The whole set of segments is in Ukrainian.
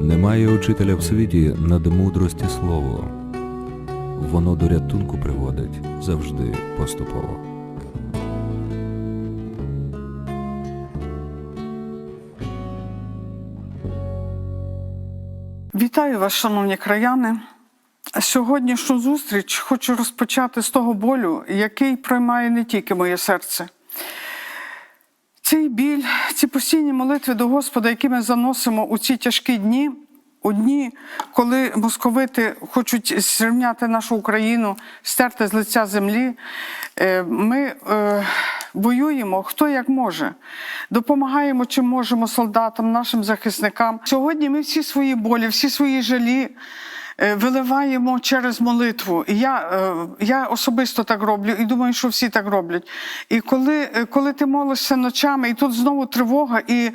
Немає учителя в світі над мудрості слово. Воно до рятунку приводить завжди поступово. Вітаю вас, шановні краяни. Сьогоднішню зустріч хочу розпочати з того болю, який проймає не тільки моє серце. Цей біль, ці постійні молитви до Господа, які ми заносимо у ці тяжкі дні, у дні, коли московити хочуть зрівняти нашу Україну, стерти з лиця землі, е, ми е, воюємо хто як може, допомагаємо чим можемо солдатам, нашим захисникам. Сьогодні ми всі свої болі, всі свої жалі. Е, Виливаємо через молитву. І я, е, я особисто так роблю, і думаю, що всі так роблять. І коли, е, коли ти молишся ночами, і тут знову тривога, і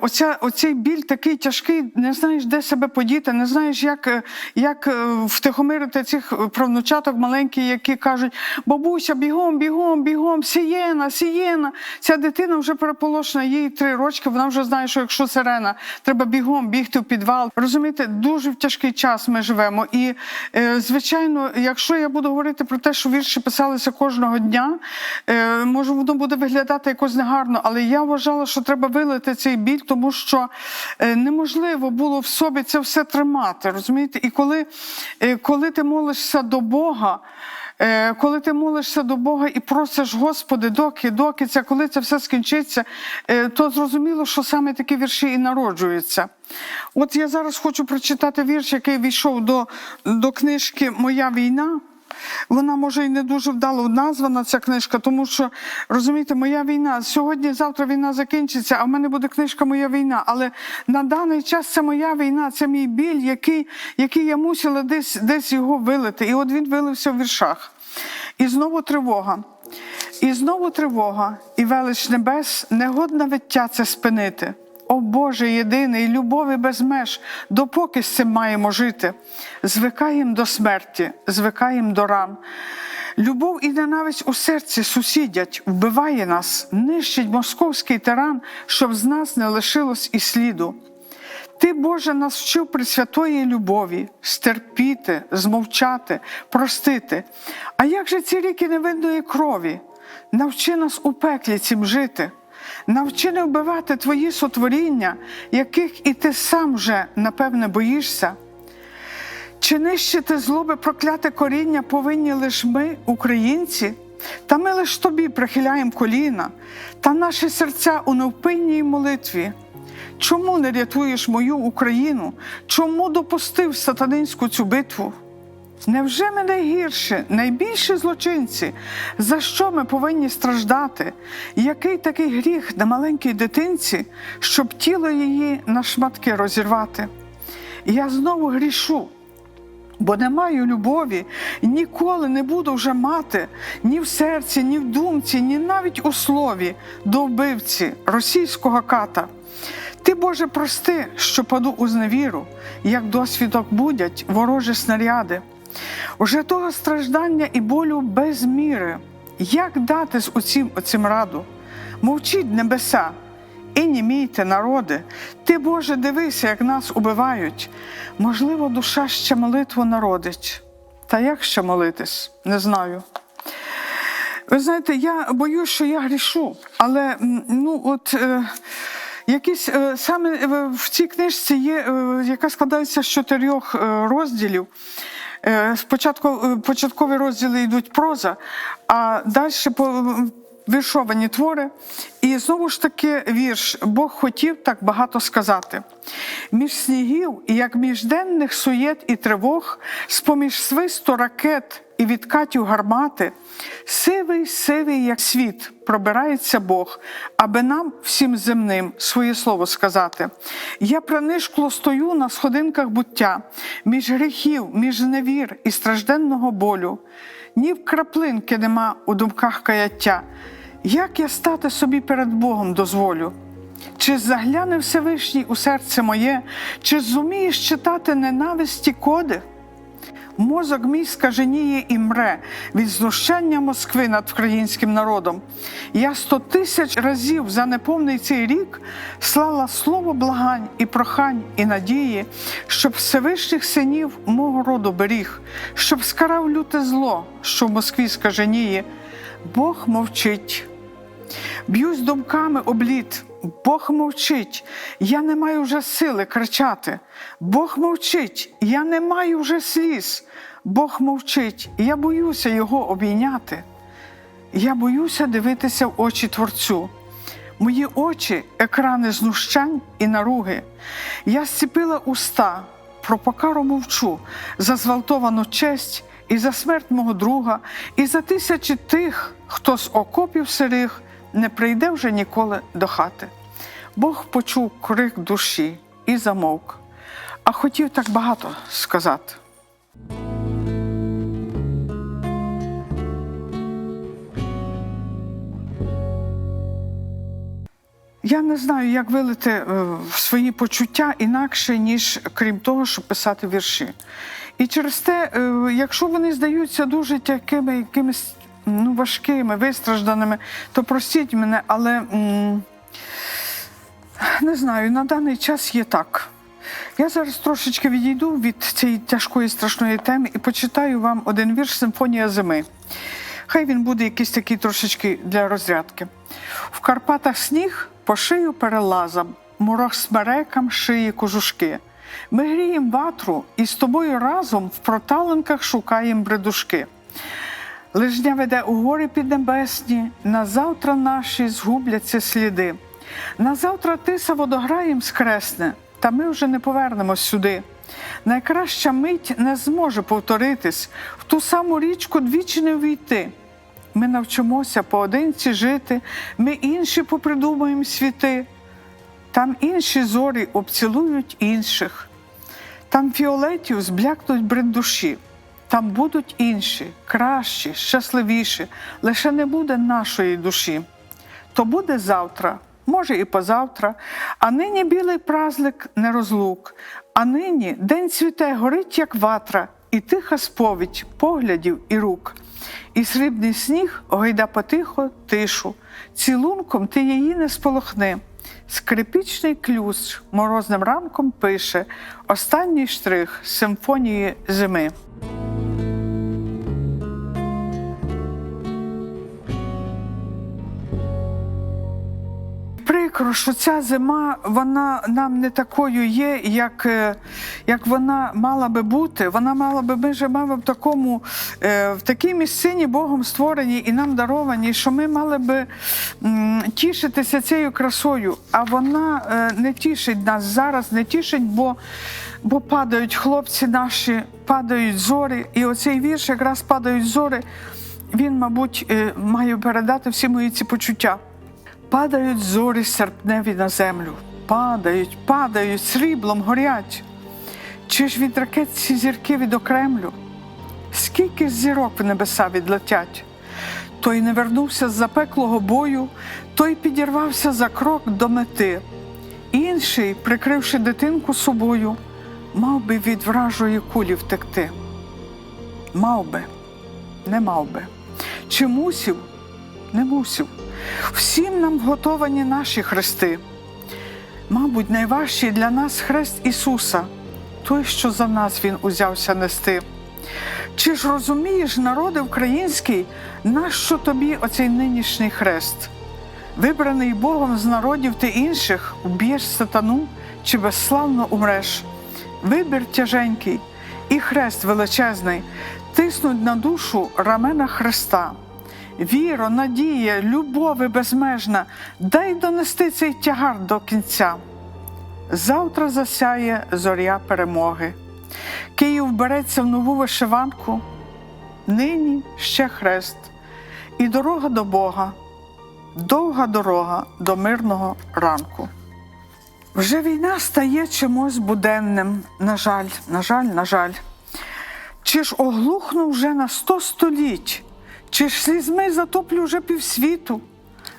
оця, оцей біль такий тяжкий, не знаєш, де себе подіти, не знаєш, як, як втихомирити цих правнучаток маленьких, які кажуть: бабуся, бігом, бігом, бігом, сієна, сієна. Ця дитина вже переполошена, їй три рочки, вона вже знає, що якщо сирена, треба бігом бігти в підвал. Розумієте, дуже в тяжкий час ми живемо. І, е, звичайно, якщо я буду говорити про те, що вірші писалися кожного дня, е, може воно буде виглядати якось негарно, але я вважала, що треба вилити цей біль, тому що е, неможливо було в собі це все тримати. Розумієте? І коли, коли ти молишся до Бога. Е, Коли ти молишся до Бога і просиш, Господи, доки, доки це, коли це все скінчиться, е, то зрозуміло, що саме такі вірші і народжуються. От я зараз хочу прочитати вірш, який війшов до, до книжки Моя війна. Вона може і не дуже вдало названа ця книжка, тому що розумієте, моя війна сьогодні, завтра війна закінчиться, а в мене буде книжка Моя війна. Але на даний час це моя війна, це мій біль, який, який я мусила десь, десь його вилити. І от він вилився в віршах. І знову тривога. І знову тривога, і велич небес, негодна виття це спинити. О Боже єдиний, любові без меж, допоки з цим маємо жити. Звикаєм до смерті, звикаєм до ран. Любов і ненависть у серці сусідять, вбиває нас, нищить московський тиран, щоб з нас не лишилось і сліду. Ти, Боже, нас вчив при святої любові стерпіти, змовчати, простити. А як же ці ріки невинної крові? Навчи нас у пеклі цим жити. Навчи не вбивати твої сотворіння, яких і ти сам вже, напевне, боїшся. Чи нищити злоби прокляте коріння повинні лиш ми, українці? Та ми лиш тобі прихиляємо коліна, та наші серця у невпинній молитві. Чому не рятуєш мою Україну? Чому допустив сатанинську цю битву? Невже ми найгірші, найбільші злочинці? За що ми повинні страждати? Який такий гріх на маленькій дитинці, щоб тіло її на шматки розірвати? Я знову грішу, бо не маю любові, ніколи не буду вже мати ні в серці, ні в думці, ні навіть у слові до вбивці російського ката. Ти, Боже, прости, що паду у зневіру, як досвідок будять ворожі снаряди. Уже того страждання і болю без міри. Як дати з оцім, оцім раду? Мовчіть небеса, і німійте, народи. Ти, Боже, дивися, як нас убивають. Можливо, душа ще молитву народить. Та як ще молитись? Не знаю. Ви знаєте, я боюсь, що я грішу, але ну от. Е, Якісь е, саме е, в цій книжці є, е, яка складається з чотирьох розділів. Е, Спочатку е, початкові розділи йдуть проза, а далі віршовані твори. І знову ж таки вірш Бог хотів так багато сказати. Між снігів, як між денних суєт і тривог, з-поміж свисту ракет і відкатів гармати, сивий, сивий, як світ, пробирається Бог, аби нам, всім земним, своє слово сказати. Я принишкло стою на сходинках буття, між гріхів, між невір і стражденного болю. Ні в краплинки нема у думках каяття. Як я стати собі перед Богом дозволю? Чи загляне Всевишній у серце моє, чи зумієш читати ненависті коди? Мозок мій скаженіє і мре від знущання Москви над українським народом. Я сто тисяч разів за неповний цей рік слала слово благань і прохань і надії, щоб Всевишніх синів мого роду беріг, щоб скарав люте зло, що в Москві скаженіє. Бог мовчить. Б'юсь думками об лід. Бог мовчить, я не маю вже сили кричати. Бог мовчить, я не маю вже сліз. Бог мовчить, я боюся його обійняти. Я боюся дивитися в очі Творцю. Мої очі екрани знущань і наруги. Я зціпила уста, про покару мовчу, за зґвалтовану честь і за смерть мого друга, і за тисячі тих, хто з окопів сирих не прийде вже ніколи до хати. Бог почув крик душі і замовк, а хотів так багато сказати. Я не знаю, як вилити е, свої почуття інакше, ніж крім того, щоб писати вірші. І через те, е, якщо вони здаються дуже такими якимись ну, важкими, вистражданими, то простіть мене, але м, не знаю, на даний час є так. Я зараз трошечки відійду від цієї тяжкої страшної теми і почитаю вам один вірш Симфонія зими. Хай він буде якийсь такий трошечки для розрядки. В Карпатах сніг по шию перелазам, мурах смерекам шиї кожушки. Ми грієм ватру і з тобою разом в проталинках шукаєм бредушки. Лижня веде у гори піднебесні, на завтра наші згубляться сліди. На завтра тиса водограєм скресне, та ми вже не повернемось сюди. Найкраща мить не зможе повторитись, в ту саму річку двічі не війти. Ми навчимося поодинці жити, ми інші попридумаємо світи. Там інші зорі обцілують інших, там фіолетів зблякнуть бред душі, там будуть інші, кращі, щасливіші, лише не буде нашої душі. То буде завтра, може і позавтра, а нині білий празлик не розлук, а нині день цвіте, горить, як ватра, і тиха сповідь поглядів і рук. І срібний сніг гойда потихо тишу, цілунком ти її не сполохни. Скрипічний ключ морозним ранком пише останній штрих симфонії зими. Прикро, що ця зима вона нам не такою є, як, е, як вона мала би бути. Вона мала би ми живемо в такому е, в такій місцині Богом створеній і нам дарованій, що ми мали би тішитися цією красою. А вона е, не тішить нас зараз, не тішить, бо, бо падають хлопці наші, падають зорі. І оцей вірш якраз падають зорі. Він, мабуть, має передати всі мої ці почуття. Падають зорі серпневі на землю, падають, падають, сріблом горять. Чи ж від ракет ці зірки відокремлю? Скільки зірок в небеса відлетять? Той не вернувся з запеклого бою, той підірвався за крок до мети. Інший, прикривши дитинку собою, мав би від вражої кулі втекти. Мав би, не мав би. Чи мусів? Не мусів. Всім нам готовані наші хрести. Мабуть, найважчий для нас хрест Ісуса, той, що за нас Він узявся нести. Чи ж розумієш, народи український, нащо тобі оцей нинішній хрест? Вибраний Богом з народів ти інших, вб'єш сатану чи безславно умреш. Вибір тяженький і хрест величезний, тиснуть на душу рамена Христа. Віро, надія, любови безмежна, дай донести цей тягар до кінця. Завтра засяє зоря перемоги. Київ береться в нову вишиванку, нині ще хрест, і дорога до Бога, довга дорога до мирного ранку. Вже війна стає чимось буденним. На жаль, на жаль, на жаль. Чи ж оглухнув вже на сто століть? Чи ж слізьми затоплю вже півсвіту?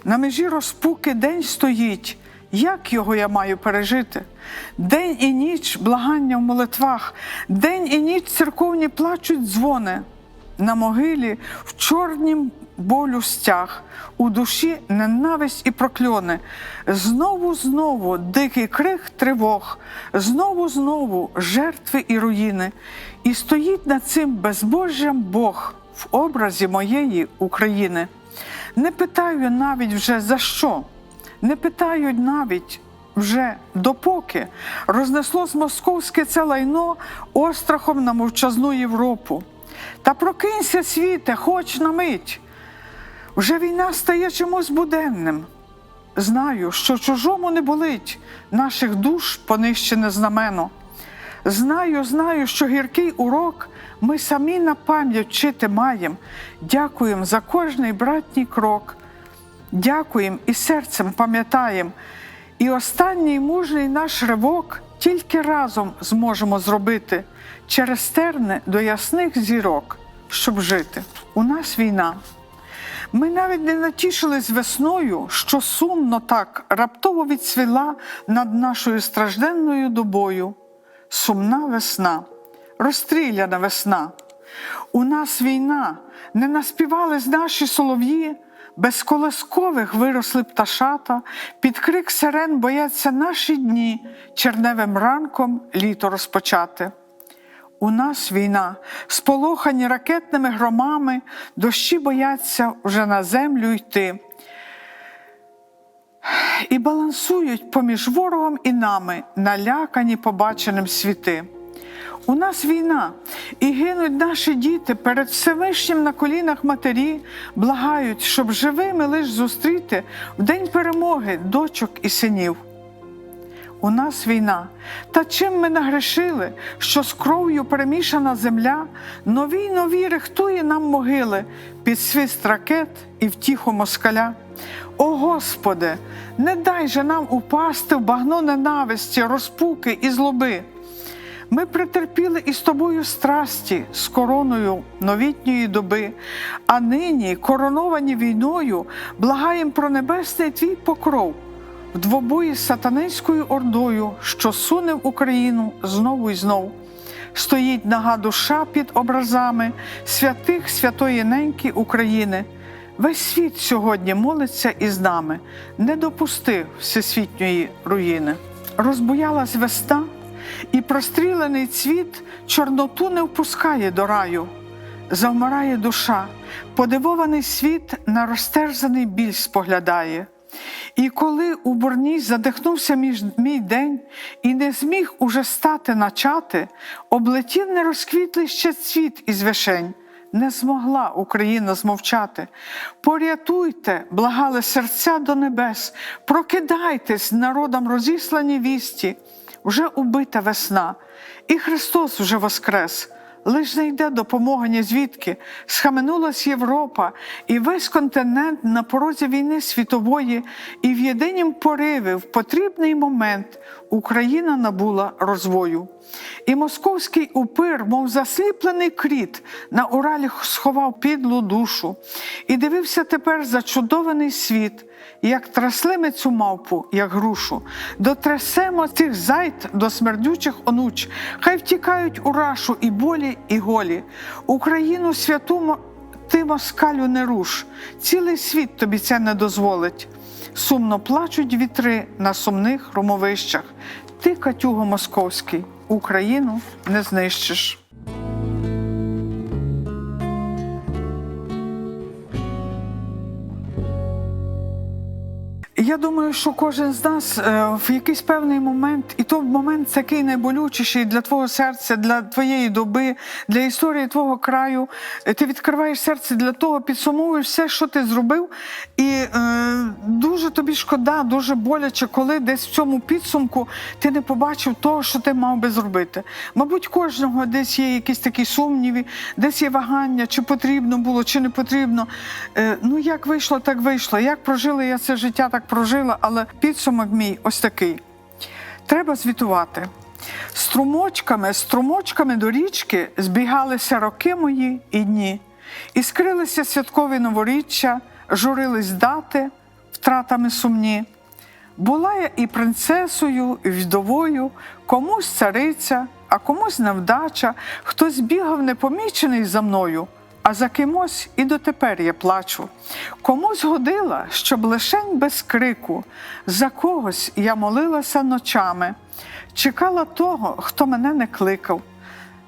На межі розпуки день стоїть, Як його я маю пережити? День і ніч благання в молитвах, день і ніч церковні плачуть дзвони. На могилі в чорнім болю стяг, у душі ненависть і прокльони. Знову, знову дикий крик тривог, знову, знову жертви і руїни. І стоїть над цим безбожжям Бог в образі моєї України. Не питаю навіть вже за що, не питають навіть вже допоки рознеслось московське це лайно острахом на мовчазну Європу. Та прокинься, світе, хоч на мить. Вже війна стає чимось буденним. Знаю, що чужому не болить наших душ понищене знамено. Знаю, знаю, що гіркий урок ми самі на пам'ять вчити маєм. Дякуємо за кожний братній крок. Дякуємо і серцем пам'ятаєм. І останній мужний наш ривок тільки разом зможемо зробити через терни до ясних зірок, щоб жити. У нас війна. Ми навіть не натішились весною, що сумно так раптово відсвіла над нашою стражденною добою. Сумна весна, розстріляна весна. У нас війна, не наспівали наші солов'ї, без колоскових виросли пташата, під крик сирен бояться наші дні, черневим ранком літо розпочати. У нас війна, сполохані ракетними громами, дощі бояться вже на землю йти. І балансують поміж ворогом і нами, налякані побаченим світи. У нас війна, і гинуть наші діти перед Всевишнім на колінах матері, благають, щоб живими лиш зустріти в день перемоги дочок і синів. У нас війна. Та чим ми нагрешили, що з кров'ю перемішана земля, нові нові рихтує нам могили під свист ракет і втіху москаля. О Господи, не дай же нам упасти в багно ненависті, розпуки і злоби. Ми претерпіли із тобою страсті з короною новітньої доби, а нині, короновані війною, благаєм про небесний твій покров в двобої з сатанинською ордою, що суне в Україну знову і знов. Стоїть нага душа під образами святих святої неньки України. Весь світ сьогодні молиться із нами, не допусти всесвітньої руїни. Розбуялась весна, і прострілений цвіт чорноту не впускає до раю. Завмирає душа, подивований світ на розтерзаний біль споглядає. І коли у бурні задихнувся між мій день і не зміг уже стати начати, облетів нерозквітлий ще цвіт із вишень. Не змогла Україна змовчати. Порятуйте, благали серця до небес, прокидайтесь, народам розіслані вісті, вже убита весна, і Христос вже воскрес. Лиш не йде допомога ні звідки, схаменулась Європа, і весь континент на порозі війни світової, і в єдинім пориві, в потрібний момент Україна набула розвою. І московський упир, мов засліплений кріт, на Уралі сховав підлу душу, і дивився тепер зачудований світ, як трасли ми цю мавпу, як грушу, дотрясемо цих зайд до смердючих онуч, хай втікають у рашу і болі, і голі. Україну святу ти москалю не руш, цілий світ тобі це не дозволить. Сумно плачуть вітри на сумних громовищах. Ти, Катюго Московський, Україну не знищиш. Я думаю, що кожен з нас е, в якийсь певний момент, і той момент такий найболючіший для твого серця, для твоєї доби, для історії твого краю. Е, Ти відкриваєш серце для того, підсумовуєш все, що ти зробив, і е, дуже тобі шкода, дуже боляче, коли десь в цьому підсумку ти не побачив того, що ти мав би зробити. Мабуть, кожного десь є якісь такі сумніви, десь є вагання, чи потрібно було, чи не потрібно. Е, ну як вийшло, так вийшло. Як прожила я це життя, так прожила, але підсумок мій ось такий. Треба звітувати. Струмочками, струмочками до річки збігалися роки мої і дні, і скрилися святкові новоріччя, журились дати втратами сумні. Була я і принцесою, і вдовою, комусь цариця, а комусь невдача, хтось бігав непомічений за мною, а за кимось і дотепер я плачу. Комусь годила, щоб лишень без крику, за когось я молилася ночами, чекала того, хто мене не кликав.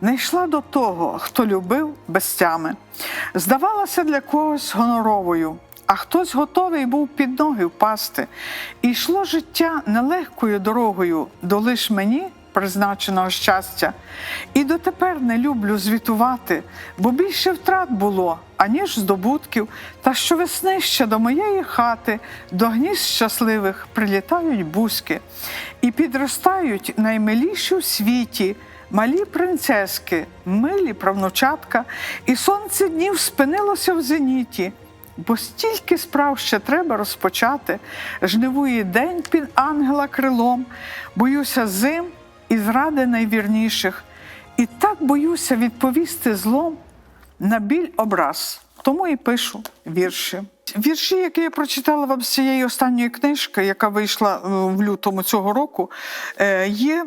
Не йшла до того, хто любив без тями. Здавалася для когось гоноровою, а хтось готовий був під ноги впасти. І йшло життя нелегкою дорогою до лиш мені призначеного щастя. І дотепер не люблю звітувати, бо більше втрат було, аніж здобутків. Та щовесни ще до моєї хати, до гнізд щасливих прилітають бузьки і підростають наймиліші в світі. Малі принцески, милі правнучатка, і сонце днів спинилося в зеніті, бо стільки справ ще треба розпочати. Жнивує день під ангела крилом, боюся зим і зради найвірніших, і так боюся відповісти злом на біль образ. Тому і пишу вірші. Вірші, які я прочитала вам з цієї останньої книжки, яка вийшла е, в лютому цього року, е, є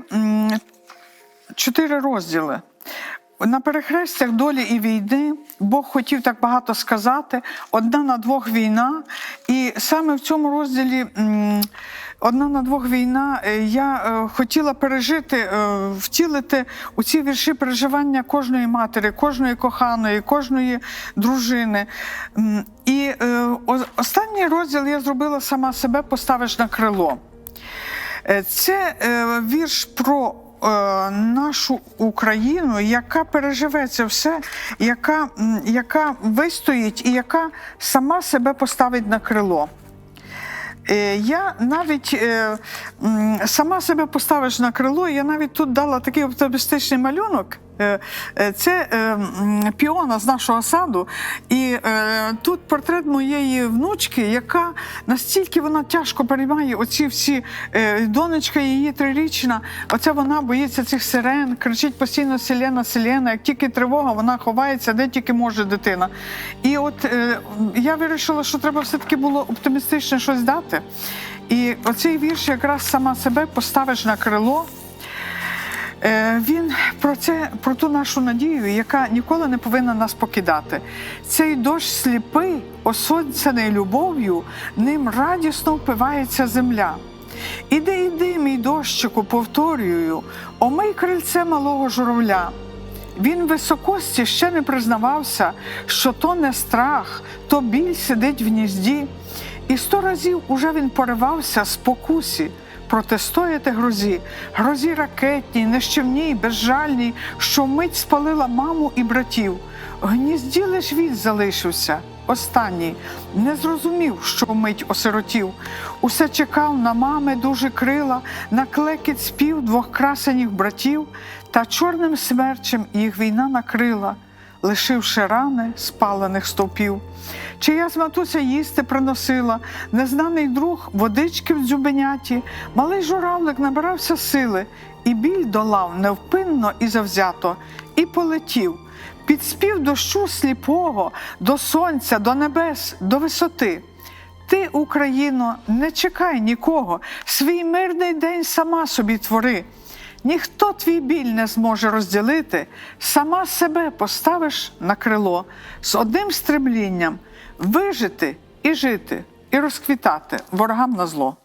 чотири розділи. На перехрестях долі і війни Бог хотів так багато сказати. Одна на двох війна. І саме в цьому розділі Одна на двох війна е, я е, хотіла пережити, е, втілити у ці вірші переживання кожної матері, кожної коханої, кожної дружини. І останній розділ я зробила сама себе поставиш на крило. Це вірш про нашу Україну, яка переживе це все, яка, яка вистоїть і яка сама себе поставить на крило. Е, Я навіть е, сама себе поставиш на крило, я навіть тут дала такий оптимістичний малюнок. Е, е, Це е, піона з нашого саду, і тут портрет моєї внучки, яка настільки вона тяжко переймає оці всі донечка її трирічна. Оце вона боїться цих сирен, кричить постійно Селена, Селена. Як тільки тривога, вона ховається, де тільки може дитина. І от я вирішила, що треба все-таки було оптимістичне щось дати. І оцей вірш якраз сама себе поставиш на крило. Він про це, про ту нашу надію, яка ніколи не повинна нас покидати. Цей дощ сліпий, осонцяний любов'ю, ним радісно впивається земля. Іди, іди, мій дощику, повторюю, омий крильце малого журавля. Він високості ще не признавався, що то не страх, то біль сидить в гнізді. І сто разів уже він поривався спокусі протистояти грозі, грозі ракетній, нищівній, безжальній, що вмить спалила маму і братів. Гнізді лиш він залишився, останній, не зрозумів, що вмить осиротів. Усе чекав на мами дуже крила, на клекіт спів двох красеніх братів, та чорним смерчем їх війна накрила лишивши рани спалених стовпів. Чиясь матуся їсти приносила, незнаний друг водички в дзюбеняті, малий журавлик набирався сили, і біль долав невпинно і завзято, і полетів. Під спів дощу сліпого, до сонця, до небес, до висоти. Ти, Україно, не чекай нікого, свій мирний день сама собі твори. Ніхто твій біль не зможе розділити, сама себе поставиш на крило з одним стремлінням вижити і жити, і розквітати ворогам на зло.